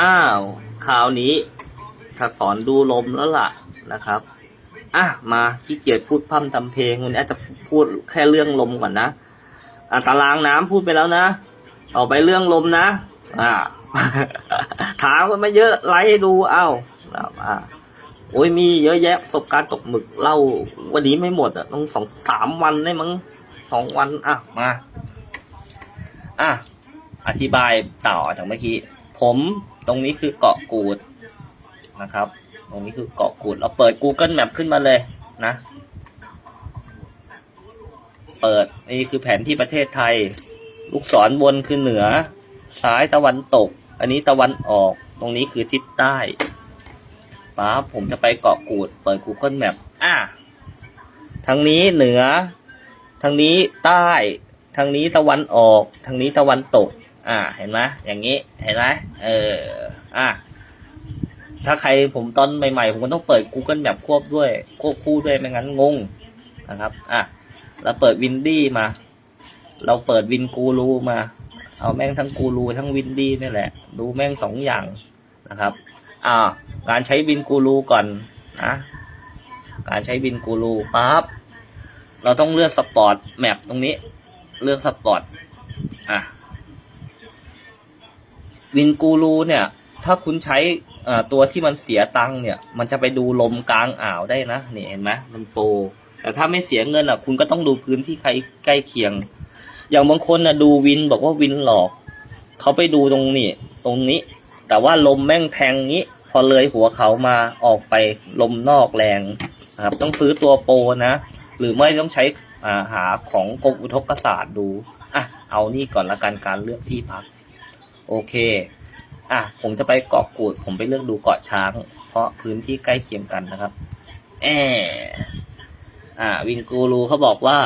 อ้าวคราวนี้ถ้าสอนดูลมแล้วล่ะนะครับ อะมาขี้เกียจพูดพร่ำทำเพลงวันนี้อาจจะพูดแค่เรื่องลมก่อนนะอะตารางน้ำพูดไปแล้วนะต่อไปเรื่องลมนะ อ่า ถามกันมาเยอะไลฟ์ให้ดูเอ้าอ่าโอ้ยมีเยอะแยะประสบการณ์ตกหมึกเล่าวันนี้ไม่หมดอะต้องสองสามวันได้มั้งสองวันอะมา อะอธิบายต่อจากเมื่อกี้ ผมตรงนี้คือเกาะกูดนะครับ ตรงนี้คือเกาะกูด เราเปิด Google Map ขึ้นมาเลยนะ เปิดนี่คือแผนที่ประเทศไทย ลูกศรบนคือเหนือ ซ้ายตะวันตก อันนี้ตะวันออก ตรงนี้คือทิศใต้ป๊าผมจะไปเกาะกูด เปิด Google Map อะทางนี้เหนือ ทางนี้ใต้ ทางนี้ตะวันออก ทางนี้ตะวันตก อ่า เห็นไหมอย่างนี้ เห็นไหมเออ อะ ถ้าใครผมตอนใหม่ๆ ผมก็ต้องเปิด Google Map ควบด้วย ควบคู่ด้วยไม่งั้นงงนะครับ อะ เราเปิดวินดี้มา เราเปิดวินกูรูมา เอาแม่งทั้งกูรูทั้งวินดี้นี่แหละ ดูแม่งสองอย่างนะครับ อ่า การใช้วินกูรูก่อนนะ การใช้วินกูรูปั๊บ เราต้องเลือกสปอร์ตแมปตรงนี้ เลือกสปอร์ต อะ วินกูรูเนี่ย ถ้าคุณใช้ตัวที่มันเสียตังค์เนี่ย มันจะไปดูลมกลางอ่าวได้นะนี่เห็นไหมมันโปรแต่ถ้าไม่เสียเงินอะ คุณก็ต้องดูพื้นที่ใครใกล้เคียง อย่างบางคนนะดูวินบอกว่าวินหลอกเขาไปดูตรงนี้ ตรงนี้ แต่ว่าลมแม่งแทงนี้ พอเลยหัวเขามาออกไปลมนอกแรงครับ ต้องซื้อตัวโปรนะ หรือไม่ต้องใช้าหาของกรมอุทกศาสตร์ดูอะเอานี่ก่อนละกันการเลือกที่พัก โอเค อะ ผมจะไปเกาะกูด ผมไปเลือกดูเกาะช้าง เพราะพื้นที่ใกล้เคียงกันนะครับ แออ่า วินกูรูเขาบอกว่า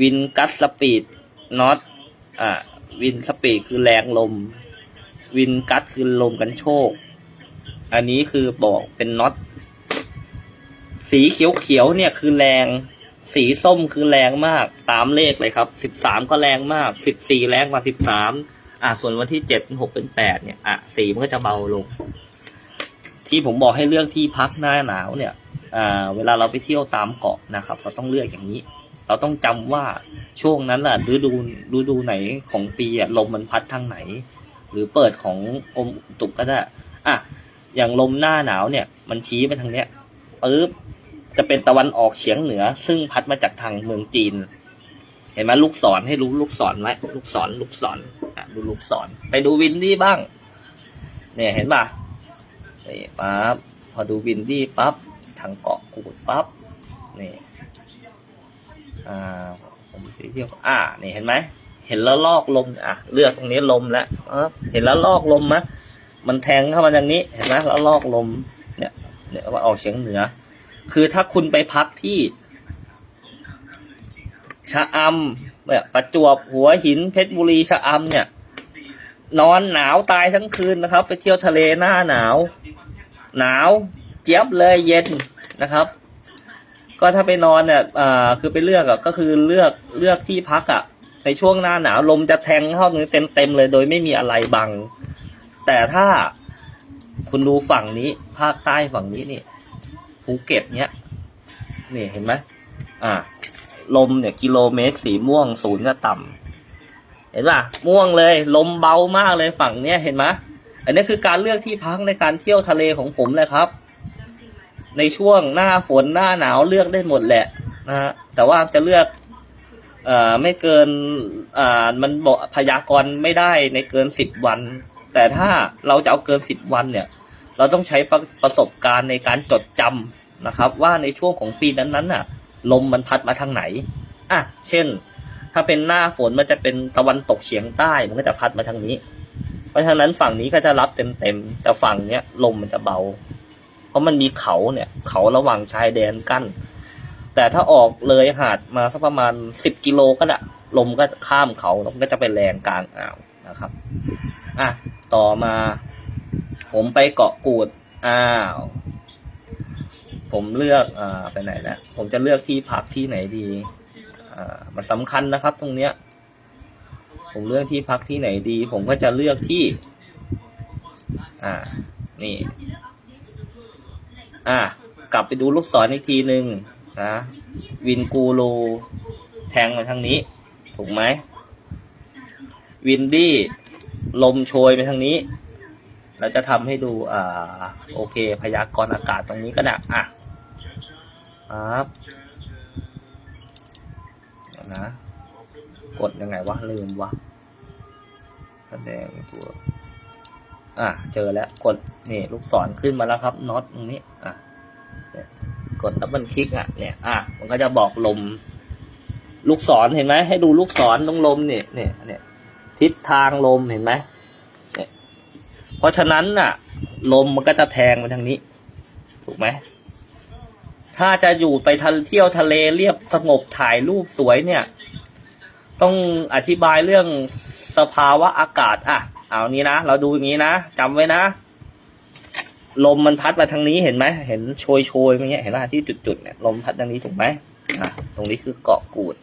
วินกัสสปีดน็อต อ่า วินสปีดคือแรงลม วินกัสคือลมกันโชก อันนี้คือบอกเป็นน็อต สีเขียวๆเนี่ยคือแรง สีส้มคือแรงมาก ตามเลขเลยครับ สิบสามก็แรงมาก สิบสี่แรงกว่าสิบสาม อะส่วนวันที่เจ็ดหกเป็นแปดเนี่ยอะสีมันก็จะเบาลง ที่ผมบอกให้เลือกที่พักหน้าหนาวเนี่ยอ่าเวลาเราไปเที่ยวตามเกาะนะครับ เราต้องเลือกอย่างนี้ เราต้องจำว่าช่วงนั้นน่ะฤดูฤดูไหนของปีอะลมมันพัดทางไหน หรือเปิดของกรมตุก็ได้อะอย่างลมหน้าหนาวเนี่ย มันชี้ไปทางเนี้ยปึ๊บจะเป็นตะวันออกเฉียงเหนือ ซึ่งพัดมาจากทางเมืองจีน เห็นไหมลูกศรให้รู้ลูกศรไว้ลูกศรลูกศรอะ ดูลูกศร ไปดูวินดี้บ้าง เนี่ยเห็นป่ะนี่ปั๊บพอดูวินดี้ปั๊บทางเกาะกูดปั๊บนี่อ่าผมเที่ยวอ่านี่เห็นไหมเห็นแล้วลอกลมอะเลือกตรงนี้ลมแล้วเห็นแล้วลอกลมมะมันแทงเข้ามาอย่างนี้เห็นไหมแล้วลอกลมเนี่ยเนี่ยว่าออกเฉียงเหนือ คือถ้าคุณไปพักที่ ชะอำแบบประจวบหัวหินเพชรบุรีชะอำเนี่ย นอนหนาวตายทั้งคืนนะครับ ไปเที่ยวทะเลหน้าหนาว หนาวเจี๊ยบเลยเย็นนะครับ ก็ถ้าไปนอนเนี่ยอ่าคือไปเลือกอะก็คือเลือกเลือกที่พักอะในช่วงหน้าหนาวลมจะแทงเข้าเนื้อเต็มเต็มเลย โดยไม่มีอะไรบัง แต่ถ้าคุณดูฝั่งนี้ ภาคใต้ฝั่งนี้นี่ภูเก็ตเนี้ยนี่เห็นไหมอ่า ลมเนี่ยกิโลเมตรสีม่วงศูนย์ก็ต่ำเห็นป่ะม่วงเลย ลมเบามากเลยฝั่งเนี้ยเห็นไหมอันนี้คือการเลือกที่พักในการเที่ยวทะเลของผมเลยครับ ในช่วงหน้าฝนหน้าหนาวเลือกได้หมดแหละนะฮะแต่ว่าจะเลือกเอ่อไม่เกินอ่ามันบอกพยากรณ์ไม่ได้ในเกินสิบวัน แต่ถ้าเราจะเอาเกินสิบวันเนี่ย เราต้องใช้ประประสบการณ์ในการจดจำนะครับ ว่าในช่วงของปีนั้นๆน่ะ ลมมันพัดมาทางไหนอะเช่น ถ้าเป็นหน้าฝนมันจะเป็นตะวันตกเฉียงใต้มันก็จะพัดมาทางนี้ เพราะฉะนั้นฝั่งนี้ก็จะรับเต็มๆแต่ฝั่งเนี้ยลมมันจะเบา เพราะมันมีเขาเนี่ย เขาระหว่างชายแดนกั้น แต่ถ้าออกเลยหาดมาสักประมาณสิบกิโลก็ได้ลมก็ข้ามเขาแล้วมันก็จะไปแรงกลางอ่าวนะครับอะต่อมา ผมไปเกาะกูดอ้าว ผมเลือกอ่าไปไหนนะผมจะเลือกที่พักที่ไหนดีอ่ามันสำคัญนะครับ ตรงเนี้ย ผมเลือกที่พักที่ไหนดี ผมก็จะเลือกที่ อ่า นี่ อะกลับไปดูลูกศรอีกทีหนึ่งนะวินกูรูแทงมาทางนี้ ถูกไหมวินดี้ลมโชยไปทางนี้ เราจะทำให้ดูอ่าโอเค พยากรณ์อากาศตรงนี้ก็ได้อะ ครับเดี๋ยวนะ กดยังไงวะ ลืมวะแสดงตัว อะ เจอแล้ว กด นี่ ลูกศรขึ้นมาแล้วครับ น็อตตรงนี้ อะกดดับเบิลคลิกอะ เนี่ย อะ มันก็จะบอกลม ลูกศรเห็นไหม ให้ดูลูกศรตรงลมเนี่ยเนี่ยเนี่ยทิศทางลมเห็นไหมเนี่ย เพราะฉะนั้นน่ะ ลมมันก็จะแทงมาทางนี้ ถูกไหม ถ้าจะอยู่ไปทะเที่ยวทะเลเรียบสงบถ่ายรูปสวยเนี่ย ต้องอธิบายเรื่องสภาวะอากาศ อะ เอานี้นะ เราดูอย่างนี้นะจำไว้นะ ลมมันพัดมาทางนี้เห็นไหม เห็นโชยโชยอย่างเงี้ย เห็นไหมที่จุดๆเนี่ยลมพัดทางนี้ถูกไหมอะ ตรงนี้คือเกาะกูด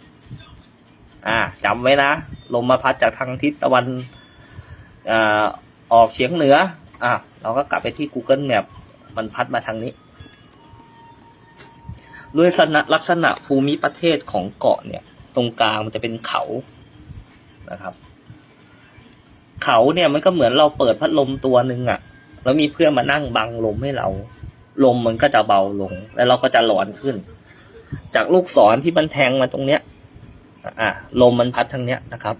อ่าจำไว้นะ ลมมาพัดจากทางทิศตะวันอ่าออกเฉียงเหนือ อะ เราก็กลับไปที่ Google Map มันพัดมาทางนี้ ด้วยลักษณะภูมิประเทศของเกาะเนี่ย ตรงกลางมันจะเป็นเขานะครับ เขาเนี่ยมันก็เหมือนเราเปิดพัดลมตัวหนึ่งอะแล้วมีเพื่อนมานั่งบังลมให้เรา ลมมันก็จะเบาลง แล้วเราก็จะร้อนขึ้น จากลูกศรที่มันแทงมาตรงเนี้ยอะลมมันพัดทางเนี้ยนะครับ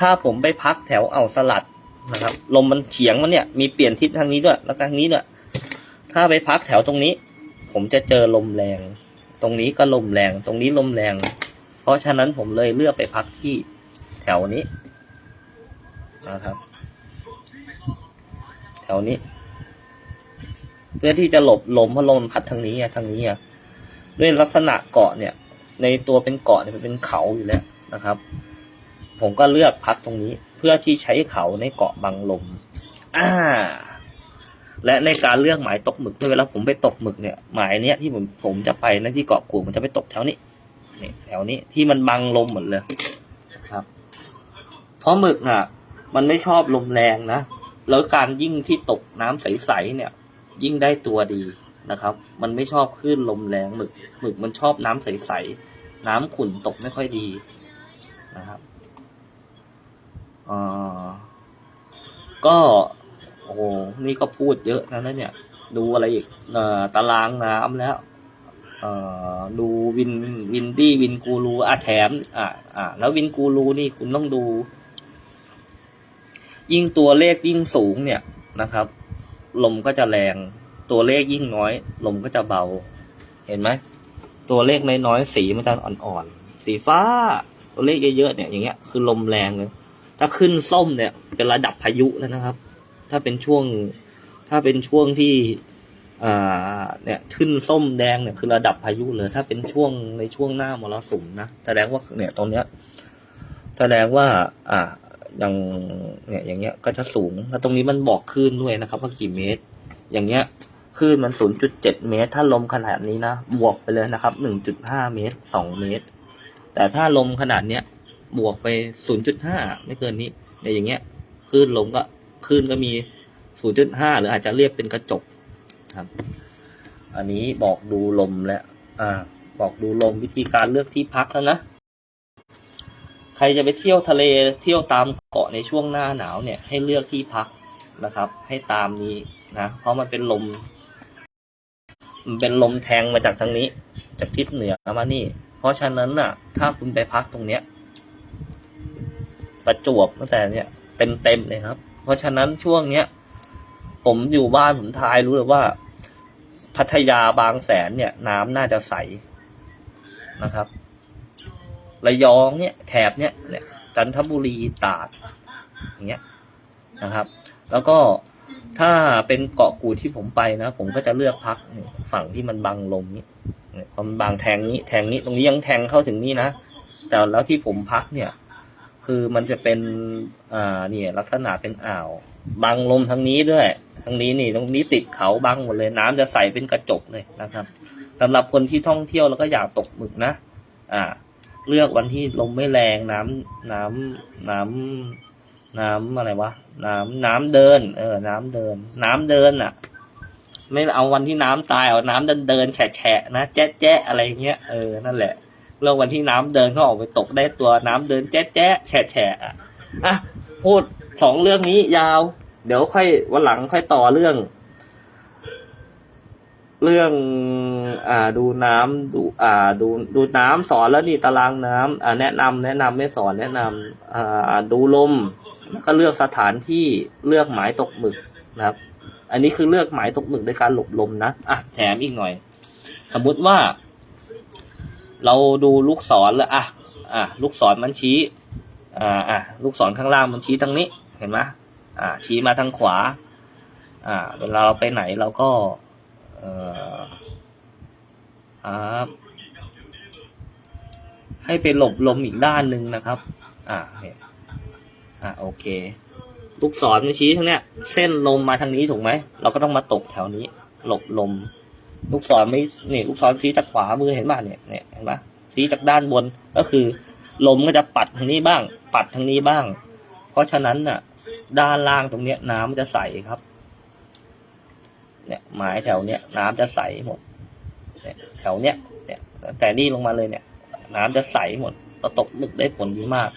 ถ้าผมไปพักแถวเอ่าสลัดนะครับ ลมมันเฉียงมันเนี่ย มีเปลี่ยนทิศทางนี้ด้วย แล้วทางนี้ด้วย ถ้าไปพักแถวตรงนี้ ผมจะเจอลมแรง ตรงนี้ก็ลมแรง ตรงนี้ลมแรง เพราะฉะนั้นผมเลยเลือกไปพักที่แถวนี้นะครับ แถวนี้ เพื่อที่จะหลบลมเพราะลมพัดทางนี้อะทางนี้อะด้วยลักษณะเกาะเนี่ย ในตัวเป็นเกาะเนี่ยมันเป็นเขาอยู่แล้วนะครับ ผมก็เลือกพักตรงนี้ เพื่อที่ใช้เขาในเกาะบังลม อ่า และในการเลือกหมายตกหมึกด้วยเวลาผมไปตกหมึกเนี่ยหมายเนี้ยที่ผมผมจะไปนะที่เกาะกูดมันจะไปตกแถวนี้นี่แถวนี้ที่มันบังลมหมดเลยครับ เพราะหมึกอะ มันไม่ชอบลมแรงนะแล้วการยิ่งที่ตกน้ำใสๆเนี่ย ยิ่งได้ตัวดีนะครับ มันไม่ชอบคลื่นลมแรงหมึกหมึกมันชอบน้ำใสๆน้ำขุ่นตกไม่ค่อยดีนะครับอ่าก็ อ้โหนี่ก็พูดเยอะนะเนี่ย ดูอะไรอีกเอ่อตารางน้ำแล้วเอ่อดูวินวินดี้วินกูรูอะแถมอะอะแล้ววินกูรูนี่คุณต้องดู ยิ่งตัวเลขยิ่งสูงเนี่ยนะครับ ลมก็จะแรง ตัวเลขยิ่งน้อย ลมก็จะเบา เห็นไหมตัวเลขน้อยๆสีมันจะอ่อนๆสีฟ้า ตัวเลขเยอะๆเนี่ยอย่างเงี้ยคือลมแรงเลยถ้าขึ้นส้มเนี่ยเป็นระดับพายุแล้วนะครับ ถ้าเป็นช่วง ถ้าเป็นช่วงที่อ่าเนี่ยขึ้นส้มแดงเนี่ยคือระดับพายุเลย ถ้าเป็นช่วงในช่วงหน้ามรสุมนะแสดงว่าเนี่ยตรงเนี้ย แสดงว่า อ่าอย่างเนี่ยอย่างเงี้ยก็จะสูงแล้วตรงนี้มันบอกคลื่นด้วยนะครับว่ากี่เมตร อย่างเงี้ยคลื่นมันศูนย์จุดเจ็ดเมตร ถ้าลมขนาดนี้นะบวกไปเลยนะครับหนึ่งจุดห้าเมตรสองเมตร แต่ถ้าลมขนาดเนี้ยบวกไปศูนย์จุดห้าไม่เกินนี้ในอย่างเงี้ยคลื่นลมก็ คลื่นก็มี 0.5 หรืออาจจะเรียบเป็นกระจกครับ อันนี้บอกดูลมแล้วอ่า บอกดูลมวิธีการเลือกที่พักแล้วนะ ใครจะไปเที่ยวทะเลเที่ยวตามเกาะในช่วงหน้าหนาวเนี่ยให้เลือกที่พักนะครับ ให้ตามนี้นะ เพราะมันเป็นลม มันเป็นลมแทงมาจากทางนี้ จากทิศเหนือมานี่ เพราะฉะนั้นน่ะ ถ้าคุณไปพักตรงเนี้ย ประจวบตั้งแต่เนี่ยเต็มเต็มเลยครับ เพราะฉะนั้นช่วงเนี้ย ผมอยู่บ้านผมทายรู้เลยว่า พัทยาบางแสนเนี่ย น้ำน่าจะใสนะครับระยองเนี่ยแถบเนี่ยเนี่ยจันทบุรีตราดอย่างเงี้ยนะครับ แล้วก็ถ้าเป็นเกาะกูดที่ผมไปนะ ผมก็จะเลือกพักฝั่งที่มันบังลมนี่เนี่ยมันบางแทงนี้ แทงนี้ตรงนี้ยังแทงเข้าถึงนี่นะ แต่แล้วที่ผมพักเนี่ย คือมันจะเป็นอ่าเนี่ยลักษณะเป็นอ่าวบังลมทางนี้ด้วยทางนี้นี่ตรงนี้ติดเขาบังหมดเลย น้ำจะใสเป็นกระจกเลยนะครับสำหรับคนที่ท่องเที่ยวแล้วก็อยากตกหมึกนะ อ่า เลือกวันที่ลมไม่แรงน้ำน้ำน้น้ำอะไรวะน้ำน้ำเดิน เออ น้ำเดิน น้ำเดินอะ ไม่เอาวันที่น้ำตายเอาน้ำเดินเดินแฉะแฉะนะแจ๊ะแจ๊ะอะไรเงี้ยเออนั่นแหละ เรื่องวันที่น้ำเดินเขาออกไปตกได้ตัวน้ำเดินแจ๊ะแจ๊ะแฉะแฉะอะอะพูดสองเรื่องนี้ยาว เดี๋ยวค่อยวันหลังค่อยต่อเรื่อง เรื่อง อ่าดูน้ำดูอ่า ดูดูน้ำสอนแล้วนี่ตารางน้ำอ่าแนะนำแนะนำไม่สอนแนะนำอ่า ดูลมแล้วก็เลือกสถานที่เลือกหมายตกหมึกนะครับ อันนี้คือเลือกหมายตกหมึกในการหลบลมนะอะแถมอีกหน่อย สมมุติว่า เราดูลูกศรแล้วอะอะลูกศรมันชี้อ่าอะลูกศรข้างล่างมันชี้ทางนี้เห็นไหมอ่าชี้มาทางขวาอ่าเวลาเราไปไหนเราก็เอ่อครับให้ไปหลบลมอีกด้านหนึ่งนะครับ อ่าเนี่ยอ่าโอเค ลูกศรมันชี้ทางเนี้ย เส้นลมมาทางนี้ถูกไหม เราก็ต้องมาตกแถวนี้ หลบลม ลูกศรไม่นี่ลูกศรชี้จากขวามือเห็นป่ะเนี่ยเนี่ยเห็นป่ะชี้จากด้านบนก็คือ ลมก็จะปัดทางนี้บ้าง ปัดทางนี้บ้าง เพราะฉะนั้นน่ะ ด้านล่างตรงเนี้ยน้ำมันจะใสครับ เนี่ยหมายแถวเนี้ยน้ำจะใสหมดเนี่ยแถวเนี้ยเนี่ยแต่นี่ลงมาเลยเนี่ย น้ำจะใสหมดเราตกหมึกได้ผลดีมาก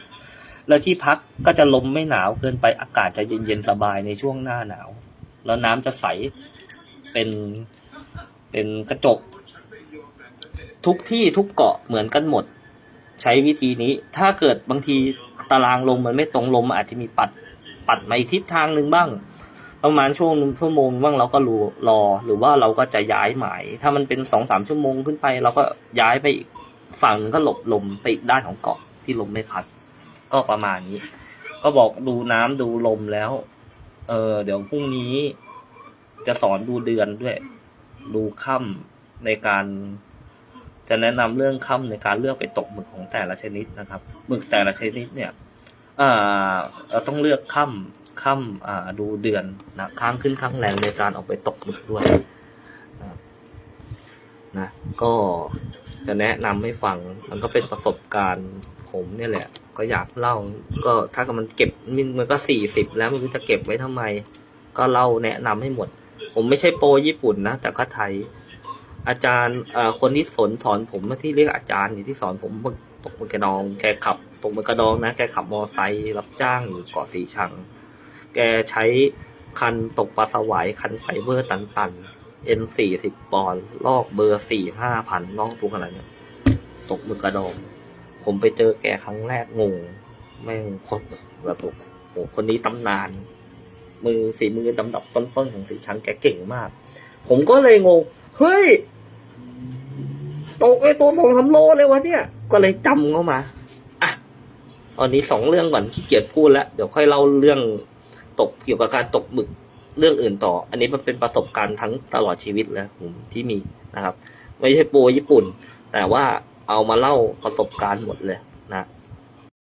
แล้วที่พักก็จะลมไม่หนาวเกินไปอากาศจะเย็นๆสบายในช่วงหน้าหนาว แล้วน้ำจะใสเป็น เป็นกระจก ทุกที่ทุกเกาะเหมือนกันหมด ใช้วิธีนี้ ถ้าเกิดบางทีตารางลมมันไม่ตรงลมอาจจะมีปัดปัดมาอีกทิศทางหนึ่งบ้าง ประมาณช่วงหนึ่งชั่วโมงบ้างเราก็รู้รอ หรือว่าเราก็จะย้ายหมาย ถ้ามันเป็นสองสามชั่วโมงขึ้นไป เราก็ย้ายไปฝั่งหนึ่งก็หลบลมไปอีกด้านของเกาะที่ลมไม่พัด ก็ประมาณนี้ ก็บอกดูน้ำดูลมแล้ว เออเดี๋ยวพรุ่งนี้จะสอนดูเดือนด้วย ดูค่ำในการจะแนะนำเรื่องค่ำในการเลือกไปตกหมึกของแต่ละชนิดนะครับหมึกแต่ละชนิดเนี่ยเราต้องเลือกค่ำค่ำอ่าดูเดือนนะค้างขึ้นค้างแรงในการออกไปตกหมึกด้วยนะก็จะแนะนำให้ฟังมันก็เป็นประสบการณ์ผมเนี่ยแหละ ก็อยากเล่า ก็ถ้ามันเก็บมันก็สี่สิบแล้วไม่รู้จะเก็บไว้ทำไม ก็เล่าแนะนำให้หมด ผมไม่ใช่โปรญี่ปุ่นนะ แต่ก็ไทย อาจารย์เอ่อคนที่สอนสอนผมที่เรียกอาจารย์อยู่ที่สอนผมมตกมึกกระดอง แกขับตกมึกกระดองนะ แกขับมอไซค์รับจ้างอยู่เกาะสีชัง แกใช้คันตกปลาสวายคันไฟเบอร์ตันๆ N สี่สิบปอนด์ลอกเบอร์สี่ห้าพันลอกตัวอะไรเนี่ยตกมึกกระดอง ผมไปเจอแกครั้งแรกงง แม่งคนแบบโอ้คนนี้ตำนาน มือฝีมือดำดับต้นๆของสีชังแกเก่งมาก ผมก็เลยงง เฮ้ย ตกไอตัวสองสาโลเลยวะเนี่ย ก็เลยจำเข้ามา อะ ตอนนี้สองเรื่องก่อนขี้เกียจพูดแล้ว เดี๋ยวค่อยเล่าเรื่องตกเกี่ยวกับการตกหมึกเรื่องอื่นต่อ อันนี้มันเป็นประสบการณ์ทั้งตลอดชีวิตแล้วผมที่มีนะครับ ไม่ใช่โปรญี่ปุ่น แต่ว่าเอามาเล่าประสบการณ์หมดเลย